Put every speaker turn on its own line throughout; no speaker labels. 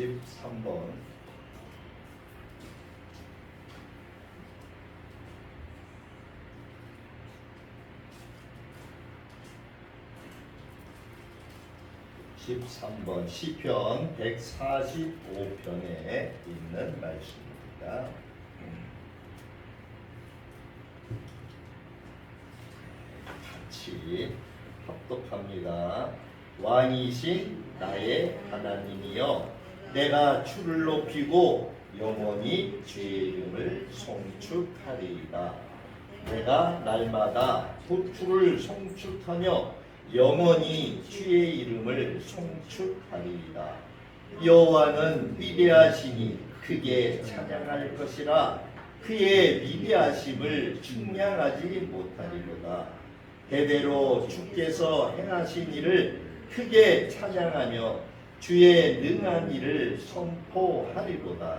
53번 (13번) 시편 (145편에) 있는 말씀입니다. 같이 합독합니다. 왕이신 나의 하나님이여 내가 주를 높이고 영원히 주의 이름을 송축하리이다. 내가 날마다 부주를 송축하며 영원히 주의 이름을 송축하리이다. 여호와는 위대하시니 크게 찬양할 것이라 그의 위대하심을 중량하지 못하리로다. 대대로 주께서 행하신 일을 크게 찬양하며 주의 능한 일을 선포하리로다.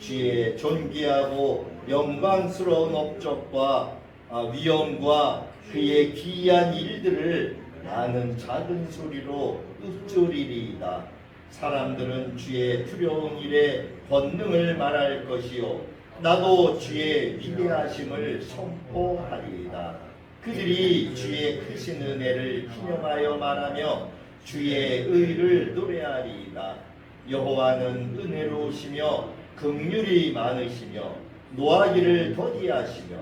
주의 존귀하고 영광스러운 업적과 아, 위엄과 그의 기이한 일들을 나는 작은 소리로 읊조리리이다. 사람들은 주의 두려운 일에 권능을 말할 것이요 나도 주의 위대하심을 선포하리이다. 그들이 주의 크신 은혜를 기념하여 말하며 주의 의를 노래하리이다. 여호와는 은혜로우시며 긍휼이 많으시며 노하기를 더디하시며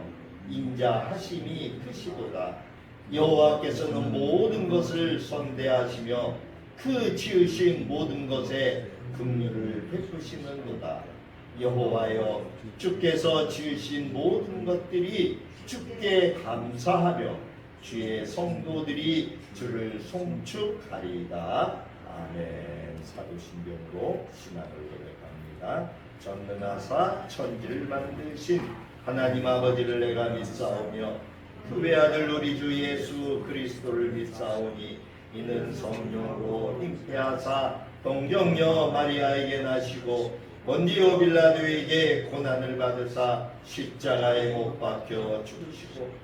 인자하심이 크시도다. 여호와께서는 모든 것을 선대하시며 그 지으신 모든 것에 긍휼을 베푸시는도다. 여호와여 주께서 지으신 모든 것들이 주께 감사하며 주의 성도들이 주를 송축하리이다. 아멘. 사도신경으로 신앙을 고백합니다. 전능하사 천지를 만드신 하나님 아버지를 내가 믿사오며 그 외아들 우리 주 예수 그리스도를 믿사오니 이는 성령으로 잉태하사 동정녀 마리아에게 나시고 본디오 빌라도에게 고난을 받으사 십자가에 못 박혀 죽으시고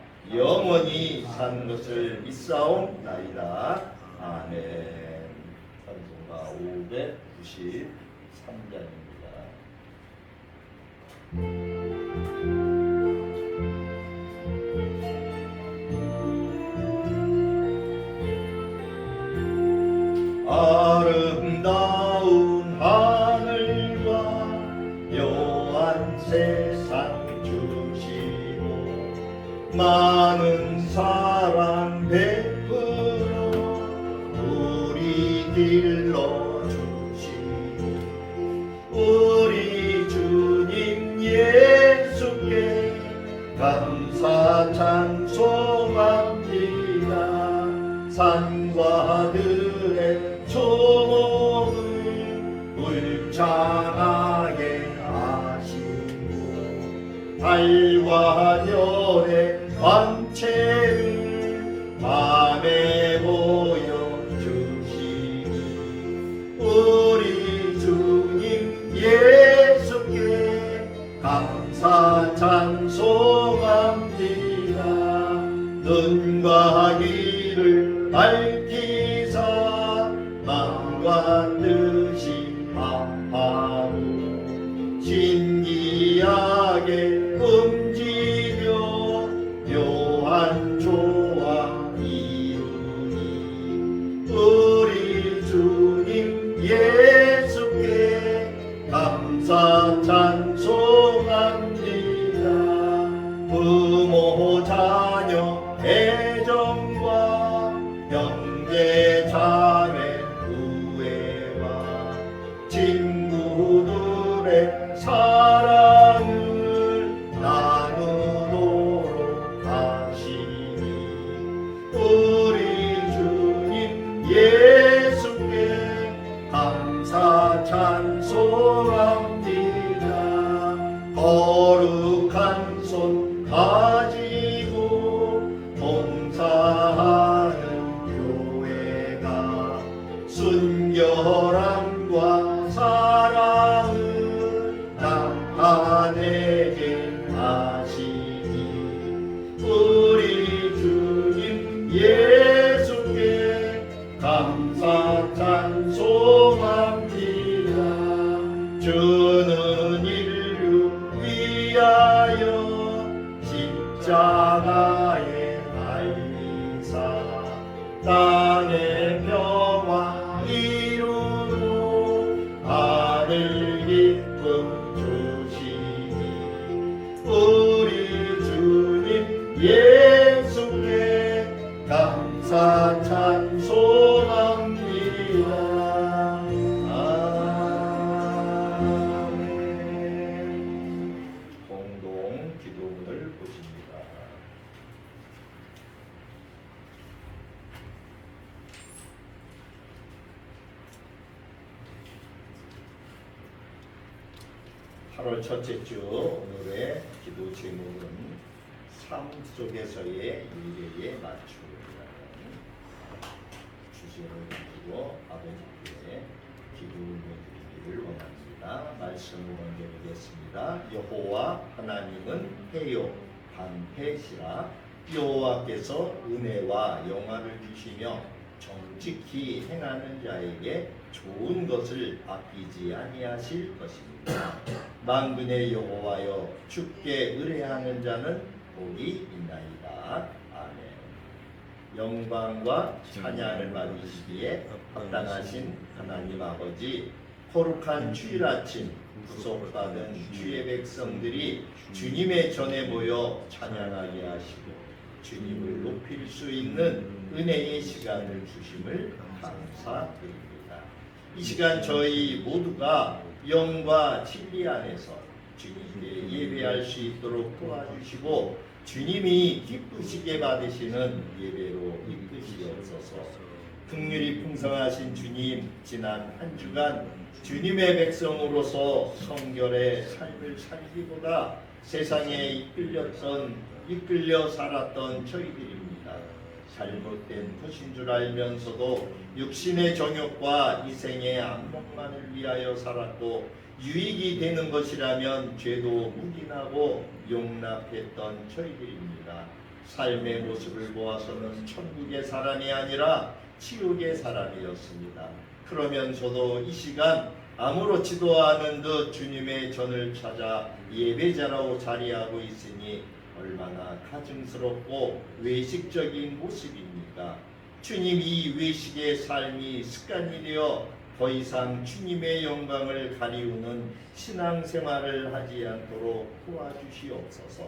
영원히 사는 것을 믿사옵나이다. 아멘. 찬송가 593장입니다. 많은 사랑 베풀어 우리 길러 주시고 우리 주님 예 예 삶 속에서의 일에 맞춤이라는 주제를 가지고 아버지께 기도를 드리기를 원합니다. 말씀을 먼저 드리겠습니다. 여호와 하나님은 해요 반패시라 여호와께서 은혜와 영화를 주시며 정직히 행하는 자에게 좋은 것을 아끼지 아니하실 것입니다. 만군의 여호와여 주께 의뢰하는 자는 복이 있나이다. 아멘. 영광과 찬양을 받으시기에 합당하신 하나님 아버지 거룩한 주일 아침 구속받은 주의 백성들이 주님의 전에 모여 찬양하게 하시고 주님을 높일 수 있는 은혜의 시간을 주심을 감사드립니다. 이 시간 저희 모두가 영과 진리 안에서 주님께 예배할 수 있도록 도와주시고 주님이 기쁘시게 받으시는 예배로 이끄시옵소서. 긍휼이 풍성하신 주님 지난 한 주간 주님의 백성으로서 성결의 삶을 살기보다 세상에 이끌렸던 이끌려 살았던 저희들입니다. 잘못된 것인 줄 알면서도 육신의 정욕과 이생의 안목만을 위하여 살았고 유익이 되는 것이라면 죄도 묵인하고 용납했던 저희들입니다. 삶의 모습을 보아서는 천국의 사람이 아니라 지옥의 사람이었습니다. 그러면서도 이 시간 아무렇지도 않은 듯 주님의 전을 찾아 예배자라고 자리하고 있으니 얼마나 가증스럽고 외식적인 모습입니까? 주님 이 외식의 삶이 습관이 되어 더 이상 주님의 영광을 가리우는 신앙생활을 하지 않도록 도와주시옵소서.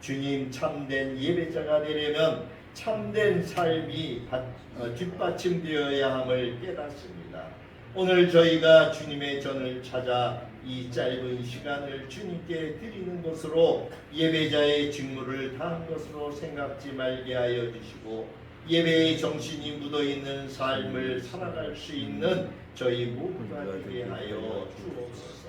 주님 참된 예배자가 되려면 참된 삶이 받- 어, 뒷받침되어야 함을 깨닫습니다. 오늘 저희가 주님의 전을 찾아 이 짧은 시간을 주님께 드리는 것으로 예배자의 직무를 다한 것으로 생각지 말게 하여 주시고 예배의 정신이 묻어 있는 삶을 살아갈 수 있는 저희 모두가 되게 하여 주옵소서.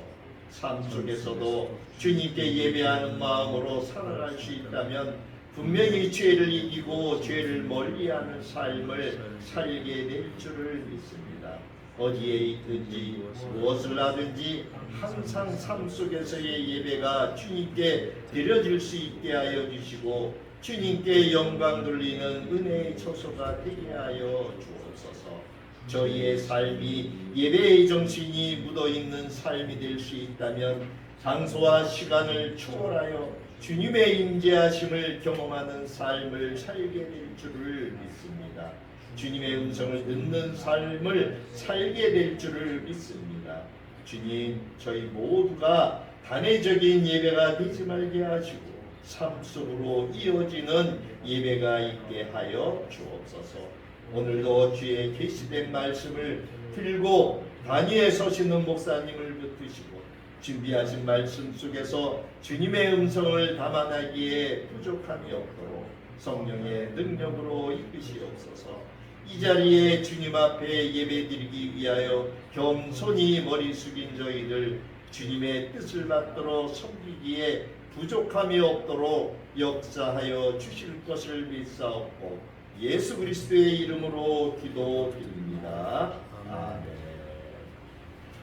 삶 속에서도 주님께 예배하는 마음으로 살아갈 수 있다면 분명히 죄를 이기고 죄를 멀리하는 삶을 살게 될 줄을 믿습니다. 어디에 있든지 무엇을 하든지 항상 삶 속에서의 예배가 주님께 드려질 수 있게 하여 주시고 주님께 영광 돌리는 은혜의 처소가 되게 하여 주옵소서. 저희의 삶이 예배의 정신이 묻어 있는 삶이 될 수 있다면 장소와 시간을 초월하여 주님의 임재하심을 경험하는 삶을 살게 될 줄을 믿습니다. 주님의 음성을 듣는 삶을 살게 될 줄을 믿습니다. 주님, 저희 모두가 단회적인 예배가 되지 말게 하시고 삶 속으로 이어지는 예배가 있게 하여 주옵소서. 오늘도 주의 계시된 말씀을 들고 단위에 서시는 목사님을 붙드시고 준비하신 말씀 속에서 주님의 음성을 담아나기에 부족함이 없도록 성령의 능력으로 이끄시옵소서. 이 자리에 주님 앞에 예배드리기 위하여 겸손히 머리 숙인 저희들 주님의 뜻을 받도록 섬기기에 부족함이 없도록 역사하여 주실 것을 믿사옵고 예수 그리스도의 이름으로 기도드립니다. 아멘.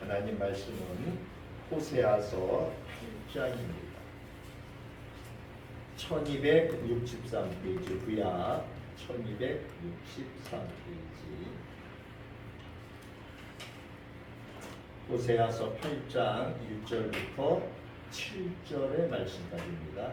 하나님 말씀은 호세아서 8장입니다. 1263페이지 구약 1263페이지 호세아서 8장 1절부터 7절의 말씀까지입니다.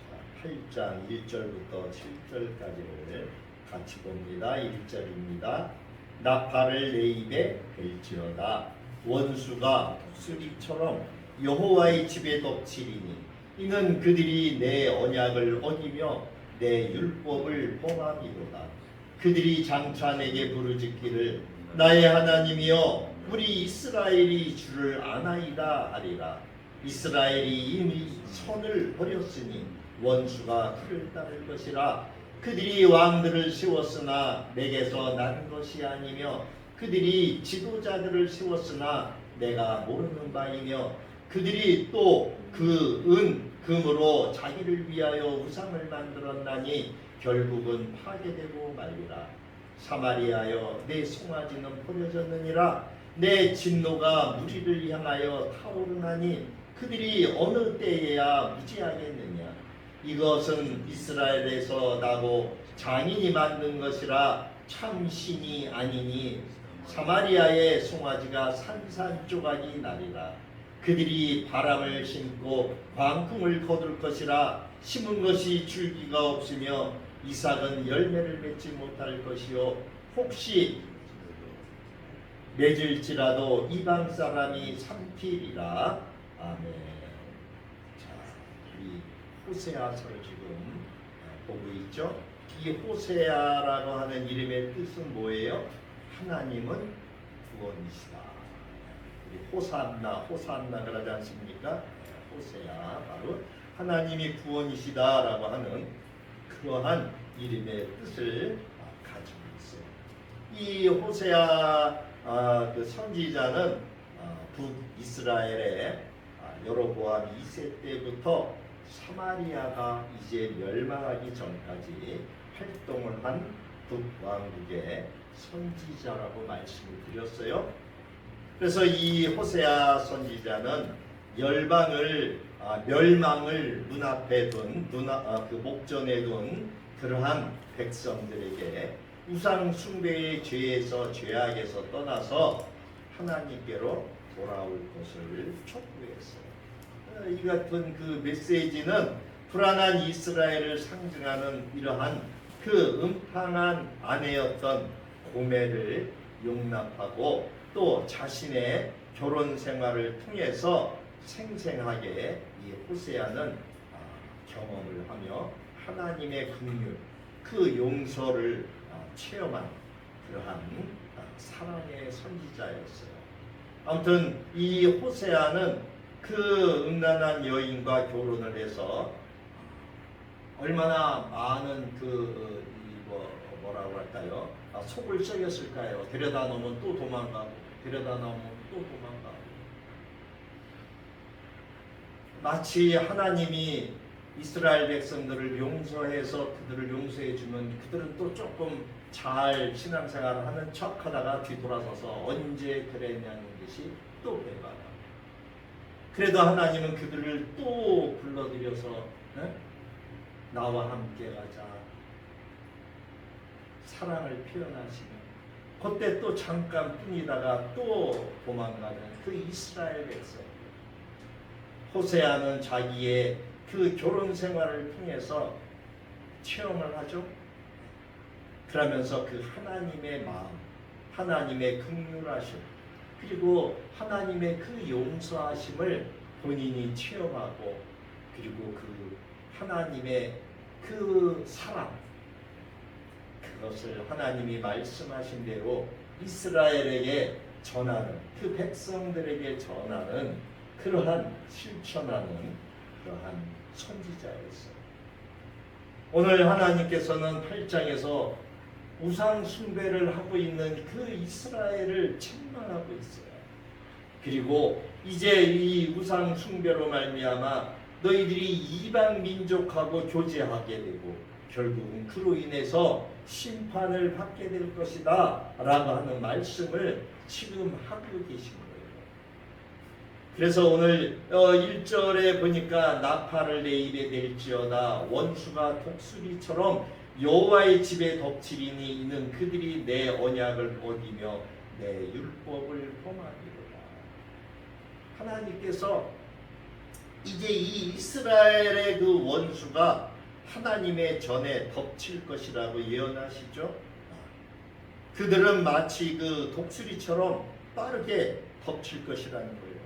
8장 1절부터 7절까지를 같이 봅니다. 1절입니다. 나팔을 내 입에 벨지어다 원수가 수리처럼 여호와의 집에 덮치리니 이는 그들이 내 언약을 어기며 내 율법을 범함이로다 그들이 장차 내게 부르짖기를 나의 하나님이여 우리 이스라엘이 주를 아나이다 하리라 이스라엘이 이미 선을 버렸으니 원수가 그를 따를 것이라 그들이 왕들을 세웠으나 내게서 난 것이 아니며 그들이 지도자들을 세웠으나 내가 모르는 바이며 그들이 또 그 은 금으로 자기를 위하여 우상을 만들었나니 결국은 파괴되고 말리라. 사마리아여 내 송아지는 버려졌느니라. 내 진노가 무리를 향하여 타오르나니 그들이 어느 때에야 무지하겠느냐 이것은 이스라엘에서 나고 장인이 만든 것이라 참 신이 아니니 사마리아의 송아지가 산산조각이 나리라. 그들이 바람을 심고 광풍을 거둘 것이라 심은 것이 줄기가 없으며 이삭은 열매를 맺지 못할 것이요. 혹시 맺을지라도 이방 사람이 삼키리라. 아멘. 호세아서를 지금 보고 있죠. 이 호세아라고 하는 이름의 뜻은 뭐예요? 하나님은 구원이시다. 우리 호산나, 호산나 그러지 않습니까? 호세아 바로 하나님이 구원이시다라고 하는 그러한 이름의 뜻을 가지고 있어요. 이 호세아 아, 그 선지자는 아, 북이스라엘의 아, 여로보암 2세 때부터 사마리아가 이제 멸망하기 전까지 활동을 한 북왕국의 선지자라고 말씀을 드렸어요. 그래서 이 호세아 선지자는 열방을 아, 멸망을 눈앞에 둔 눈아, 아, 그 목전에 둔 그러한 백성들에게 우상 숭배의 죄에서 죄악에서 떠나서 하나님께로 돌아올 것을 촉구했어요. 어, 이 같은 그 메시지는 불안한 이스라엘을 상징하는 이러한 그 음탕한 아내였던 고매를 용납하고 또 자신의 결혼 생활을 통해서 생생하게 이 호세아는 아, 경험을 하며 하나님의 긍휼, 그 용서를 아, 체험한 그러한 아, 사랑의 선지자였어요. 아무튼 이 호세아는 그 음란한 여인과 결혼을 해서 얼마나 많은 그이 뭐, 뭐라고 할까요? 아, 속을 썩였을까요? 데려다 놓으면 또 도망가고 데려다 놓으면 또 도망가고 마치 하나님이 이스라엘 백성들을 용서해서 그들을 용서해 주면 그들은 또 조금 잘 신앙생활을 하는 척하다가 뒤돌아서서 언제 그랬냐는 듯이 또 배반하고 그래도 하나님은 그들을 또 불러들여서 에? 나와 함께 가자 사랑을 표현하시는 그때 또 잠깐 뿐이다가 또 도망가는 그 이스라엘 백성 호세아는 자기의 그 결혼 생활을 통해서 체험을 하죠. 그러면서 그 하나님의 마음, 하나님의 긍휼하심, 그리고 하나님의 그 용서하심을 본인이 체험하고 그리고 그 하나님의 그 사랑 그것을 하나님이 말씀하신 대로 이스라엘에게 전하는 그 백성들에게 전하는 그러한 실천하는 그러한 선지자였어요. 오늘 하나님께서는 8장에서 우상 숭배를 하고 있는 그 이스라엘을 책망하고 있어요. 그리고 이제 이 우상 숭배로 말미암아 너희들이 이방 민족하고 교제하게 되고 결국은 그로 인해서 심판을 받게 될 것이다 라고 하는 말씀을 지금 하고 계신 거예요. 그래서 오늘 어 1절에 보니까 나팔을 내 입에 댈지어다 원수가 독수리처럼 여호와의 집에 덮치리니 이는 그들이 내 언약을 어기며 내 율법을 범하리로다. 하나님께서 이제 이 이스라엘의 그 원수가 하나님의 전에 덮칠 것이라고 예언하시죠. 그들은 마치 그 독수리처럼 빠르게 덮칠 것이라는 거예요.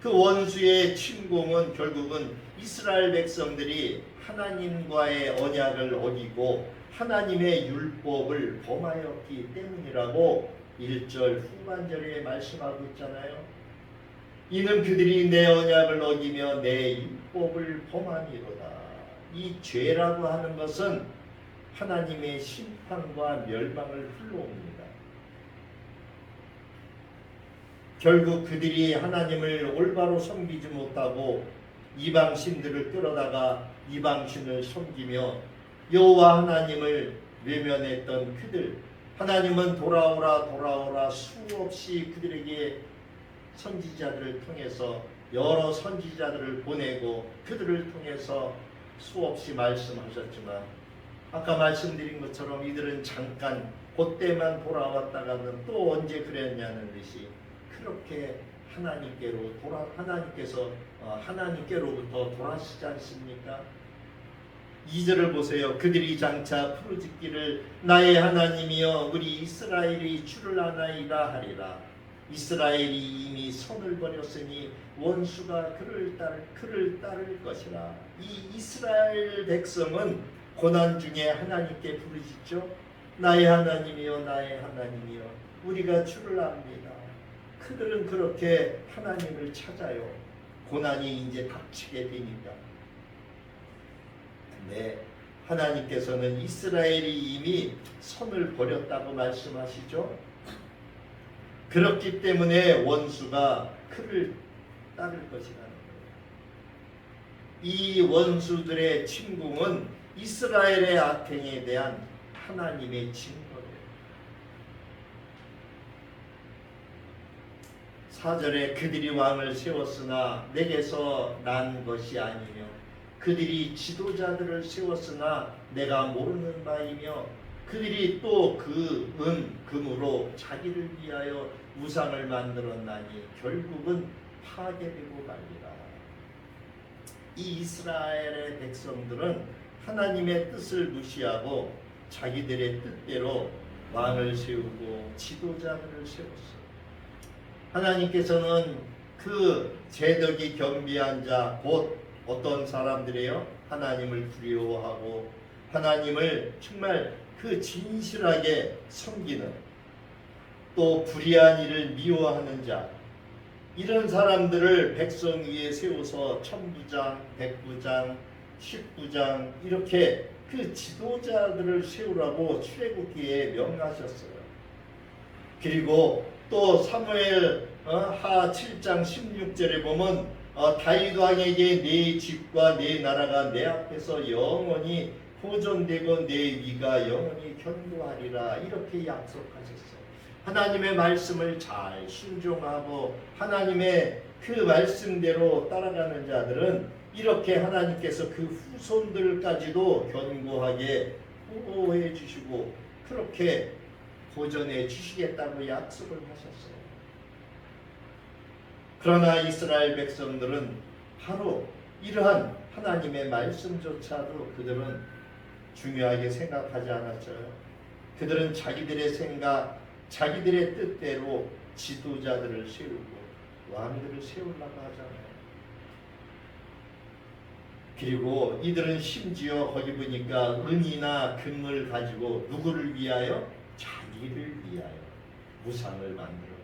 그 원수의 침공은 결국은 이스라엘 백성들이 하나님과의 언약을 어기고 하나님의 율법을 범하였기 때문이라고 1절 후반절에 말씀하고 있잖아요. 이는 그들이 내 언약을 어기며 내 율법을 범함이로다. 이 죄라고 하는 것은 하나님의 심판과 멸망을 불러옵니다. 결국 그들이 하나님을 올바로 섬기지 못하고 이방 신들을 끌어다가 이방신을 섬기며 여호와 하나님을 외면했던 그들 하나님은 돌아오라 돌아오라 수없이 그들에게 선지자들을 통해서 여러 선지자들을 보내고 그들을 통해서 수없이 말씀하셨지만 아까 말씀드린 것처럼 이들은 잠깐 그때만 돌아왔다가는 또 언제 그랬냐는 듯이 그렇게 하나님께로 돌아 하나님께서 어, 하나님께로부터 돌아시지 않습니까? 2절을 보세요. 그들이 장차 부르짖기를 나의 하나님이여 우리 이스라엘이 주를 아나이다 하리라. 이스라엘이 이미 손을 버렸으니 원수가 그를 따를 그를 따를 것이라. 이 이스라엘 백성은 고난 중에 하나님께 부르짖죠. 나의 하나님이여 나의 하나님이여 우리가 주를 압니다. 그들은 그렇게 하나님을 찾아요. 고난이 이제 닥치게 되니까. 근데 하나님께서는 이스라엘이 이미 손을 버렸다고 말씀하시죠. 그렇기 때문에 원수가 그를 따를 것이라는 거예요. 이 원수들의 침공은 이스라엘의 악행에 대한 하나님의 징거예요. 사절에 그들이 왕을 세웠으나 내게서 난 것이 아니며 그들이 지도자들을 세웠으나 내가 모르는 바이며 그들이 또 그 은 금으로 자기를 위하여 우상을 만들었나니 결국은 파괴되고 말리라. 이 이스라엘의 백성들은 하나님의 뜻을 무시하고 자기들의 뜻대로 왕을 세우고 지도자들을 세웠어요. 하나님께서는 그 제덕이 겸비한 자 곧 어떤 사람들이에요? 하나님을 두려워하고 하나님을 정말 그 진실하게 섬기는 또 불의한 일을 미워하는 자 이런 사람들을 백성 위에 세워서 천부장, 백부장, 십부장 이렇게 그 지도자들을 세우라고 출애굽기에 명하셨어요. 그리고 또 사무엘 어, 하 7장 16절에 보면 어, 다윗 왕에게 네 집과 네 나라가 내 앞에서 영원히 보존되고 내 위가 영원히 견고하리라 이렇게 약속하셨어요. 하나님의 말씀을 잘 순종하고 하나님의 그 말씀대로 따라가는 자들은 이렇게 하나님께서 그 후손들까지도 견고하게 보호해 주시고 그렇게 보존해 주시겠다고 약속을 하셨어요. 그러나 이스라엘 백성들은 바로 이러한 하나님의 말씀조차도 그들은 중요하게 생각하지 않았어요. 그들은 자기들의 생각, 자기들의 뜻대로 지도자들을 세우고 왕들을 세우려고 하잖아요. 그리고 이들은 심지어 거기 보니까 은이나 금을 가지고 누구를 위하여? 자기를 위하여 우상을 만들었고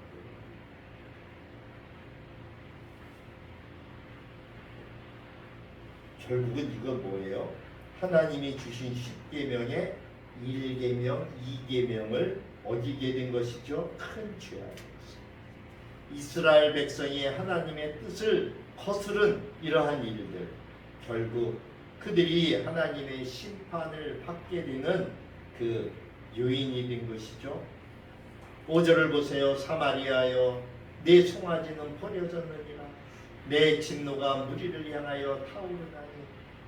결국은 이건 뭐예요? 하나님이 주신 십계명의 1계명, 2계명을 어기게 된 것이죠. 큰 죄악이었습니다. 이스라엘 백성이 하나님의 뜻을 거스른 이러한 일들 결국 그들이 하나님의 심판을 받게 되는 그 요인이 된 것이죠. 5절을 보세요. 사마리아여 내 송아지는 버려졌느니라 내 진노가 무리를 향하여 타오르나니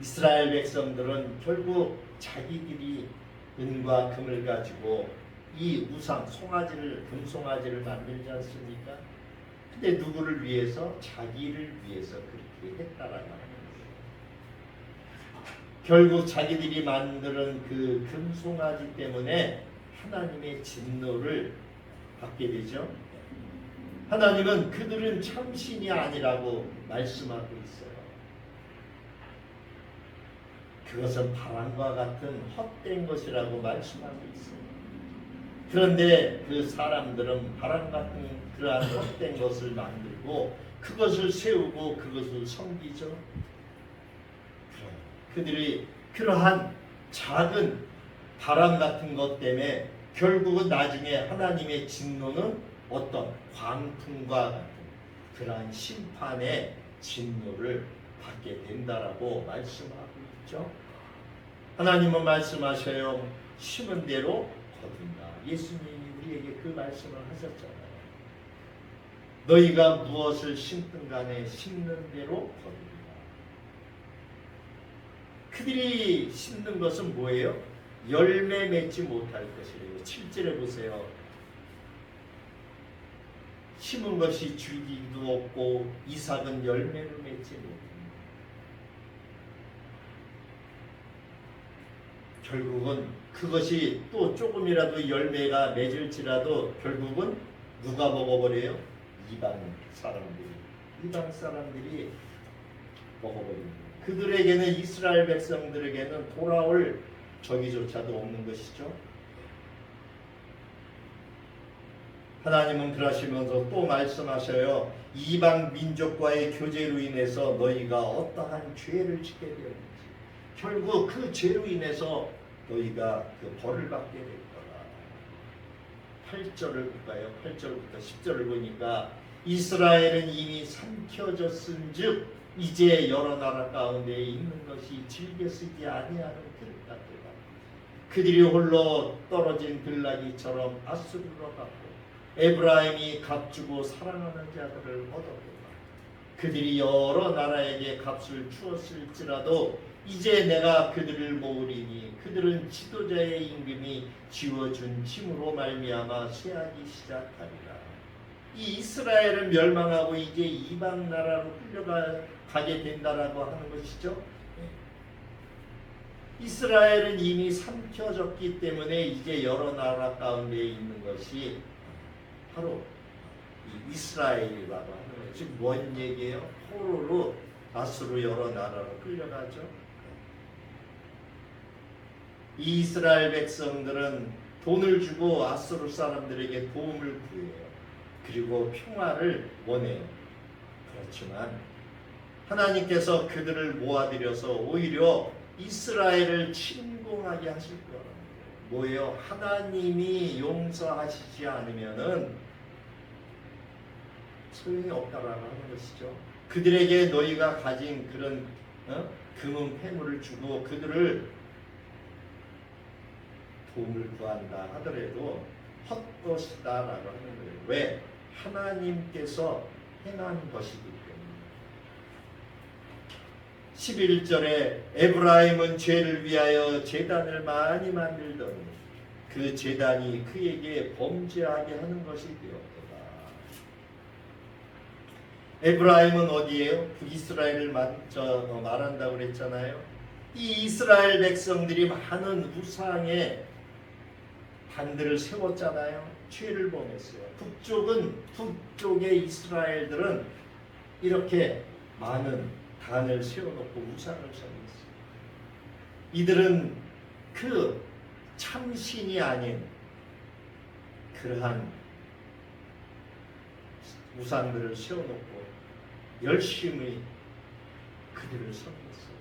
이스라엘 백성들은 결국 자기들이 은과 금을 가지고 이 우상 송아지를 금송아지를 만들지 않습니까? 근데 누구를 위해서 자기를 위해서 그렇게 했다라는. 결국 자기들이 만드는 그 금송아지 때문에 하나님의 진노를 받게 되죠. 하나님은 그들은 참신이 아니라고 말씀하고 있어요. 그것은 바람과 같은 헛된 것이라고 말씀하고 있어요. 그런데 그 사람들은 바람 같은 그러한 헛된 것을 만들고 그것을 세우고 그것을 섬기죠. 그들이 그러한 작은 바람 같은 것 때문에 결국은 나중에 하나님의 진노는 어떤 광풍과 같은 그러한 심판의 진노를 받게 된다라고 말씀하고 있죠. 하나님은 말씀하셔요. 심은 대로 거둔다. 예수님이 우리에게 그 말씀을 하셨잖아요. 너희가 무엇을 심든 간에 심는 대로 거둔다. 그들이 심는 것은 뭐예요? 열매 맺지 못할 것이래요. 7절에 보세요. 심은 것이 줄기도 없고 이삭은 열매를 맺지 못합니다. 결국은 그것이 또 조금이라도 열매가 맺을지라도 결국은 누가 먹어버려요? 이방 사람들이 이방 사람들이 먹어버립니다. 그들에게는 이스라엘 백성들에게는 돌아올 저기조차도 없는 것이죠. 하나님은 그러시면서 또 말씀하셔요. 이방 민족과의 교제로 인해서 너희가 어떠한 죄를 짓게 되었는지 결국 그 죄로 인해서 너희가 그 벌을 받게 될 거다. 8절을 볼까요? 8절부터 10절을 보니까 이스라엘은 이미 삼켜졌은즉 이제 여러 나라 가운데 있는 것이 즐겨 쓰지 아니하는 그릇 같도다. 그들이 홀로 떨어진 들나귀처럼 아수르로 갔고 에브라임이 값주고 사랑하는 자들을 얻어보라. 그들이 여러 나라에게 값을 주었을지라도 이제 내가 그들을 모으리니 그들은 지도자의 임금이 지워준 짐으로 말미암아 쇠하기 시작하리라. 이 이스라엘은 멸망하고 이제 이방 나라로 끌려가게 된다라고 하는 것이죠. 이스라엘은 이미 삼켜졌기 때문에 이제 여러 나라 가운데 있는 것이 바로 이 이스라엘이라고 것이 뭔 얘기예요? 포로로 아수르 여러 나라로 끌려가죠. 이 이스라엘 백성들은 돈을 주고 아수르 사람들에게 도움을 구해요. 그리고 평화를 원해요. 그렇지만 하나님께서 그들을 모아들여서 오히려 이스라엘을 침공하게 하실 거예요. 뭐예요? 하나님이 용서하시지 않으면은 소용이 없다라고 하는 것이죠. 그들에게 너희가 가진 그런 어? 금은 폐물을 주고 그들을 도움을 구한다 하더라도 헛것이다라고 하는 거예요. 왜? 하나님께서 행한 것이기 때문에 11절에 에브라임은 죄를 위하여 재단을 많이 만들더니 그 재단이 그에게 범죄하게 하는 것이 되었도다. 에브라임은 어디예요? 북이스라엘을 말, 저, 어, 말한다고 그랬잖아요. 이 이스라엘 백성들이 많은 우상의 단들을 세웠잖아요. 죄를 범했어요. 북쪽은 북쪽의 이스라엘들은 이렇게 많은 단을 세워놓고 우상을 섬겼어요. 이들은 그 참신이 아닌 그러한 우상들을 세워놓고 열심히 그들을 섬겼어요.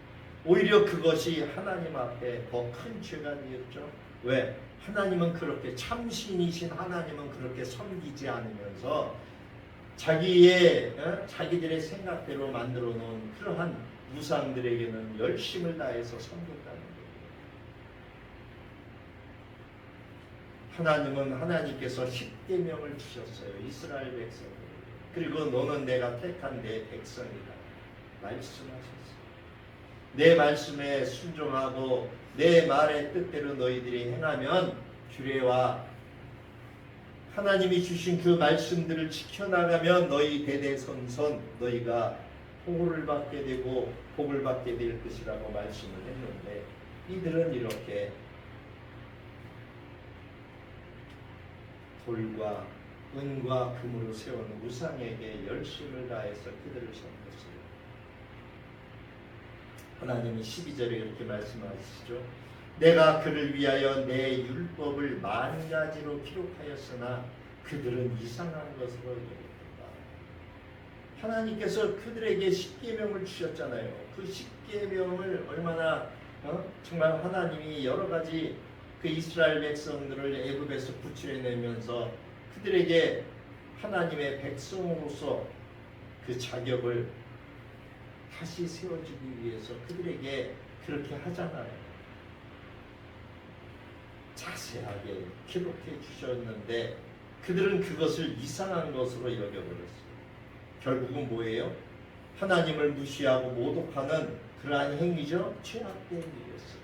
오히려 그것이 하나님 앞에 더 큰 죄가 되었죠. 왜? 하나님은 그렇게 참신이신 하나님은 그렇게 섬기지 않으면서 자기의 어? 자기들의 생각대로 만들어 놓은 그러한 우상들에게는 열심을 다해서 섬겼다는 거예요. 하나님은 하나님께서 십계명을 주셨어요. 이스라엘 백성. 그리고 너는 내가 택한 내 백성이다. 말씀하셨어요. 내 말씀에 순종하고 내 말의 뜻대로 너희들이 행하면 규례와 하나님이 주신 그 말씀들을 지켜나가면 너희 대대손손 너희가 보호를 받게 되고 복을 받게 될 것이라고 말씀을 했는데 이들은 이렇게 돌과 은과 금으로 세운 우상에게 열심을 다해서 그들을 섬겼어요. 하나님이 12절에 이렇게 말씀하시죠. 내가 그를 위하여 내 율법을 만 가지로 기록하였으나 그들은 이상한 것으로 여겼다. 하나님께서 그들에게 십계명을 주셨잖아요. 그 십계명을 얼마나 어? 정말 하나님이 여러 가지 그 이스라엘 백성들을 애굽에서 구출해내면서 그들에게 하나님의 백성으로서 그 자격을 다시 세워주기 위해서 그들에게 그렇게 하잖아요. 자세하게 기록해 주셨는데 그들은 그것을 이상한 것으로 여겨버렸어요. 결국은 뭐예요? 하나님을 무시하고 모독하는 그러한 행위죠. 죄악된 일이었어요.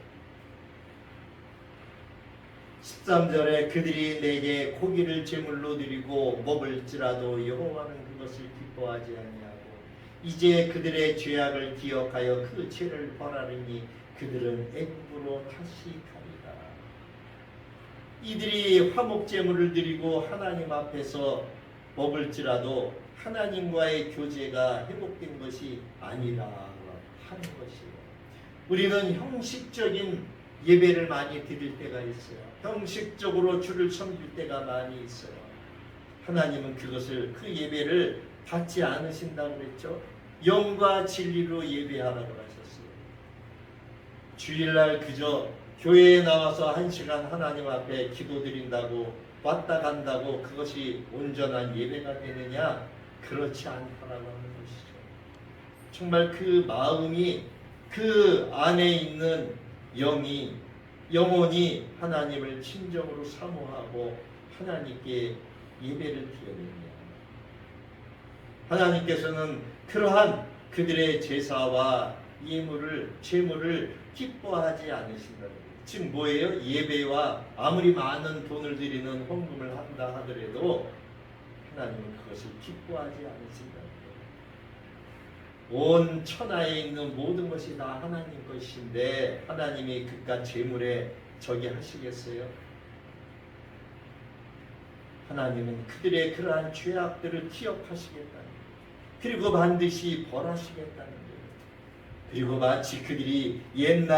13절에 그들이 내게 고기를 제물로 드리고 먹을지라도 여호와는 그것을 기뻐하지 아니하고 이제 그들의 죄악을 기억하여 그 죄를 벌하리니 그들은 애굽으로 다시 가리라. 이들이 화목 제물을 드리고 하나님 앞에서 먹을지라도 하나님과의 교제가 회복된 것이 아니라 하는 것이요. 우리는 형식적인 예배를 많이 드릴 때가 있어요. 형식적으로 주를 섬길 때가 많이 있어요. 하나님은 그것을 그 예배를 받지 않으신다고 그랬죠. 영과 진리로 예배하라고 하셨어요. 주일날 그저 교회에 나와서 한 시간 하나님 앞에 기도드린다고 왔다 간다고 그것이 온전한 예배가 되느냐? 그렇지 않다라고 하는 것이죠. 정말 그 마음이 그 안에 있는 영이 영혼이 하나님을 친정으로 사모하고 하나님께 예배를 드렸느냐. 하나님께서는 그러한 그들의 제사와 예물을 제물을 기뻐하지 거예요. 지금 뭐예요? 예배와 아무리 많은 돈을 들이는 헌금을 한다 하더라도 하나님은 그것을 기뻐하지 않으신다는 거예요. 온 천하에 있는 모든 것이 다 하나님 것인데 하나님이 그깟 재물에 저기 하시겠어요? 하나님은 그들의 그러한 죄악들을 기억하시겠다는. 그리고 반드시 벌하시겠다는 거예요. 그리고 마치 그들이 옛날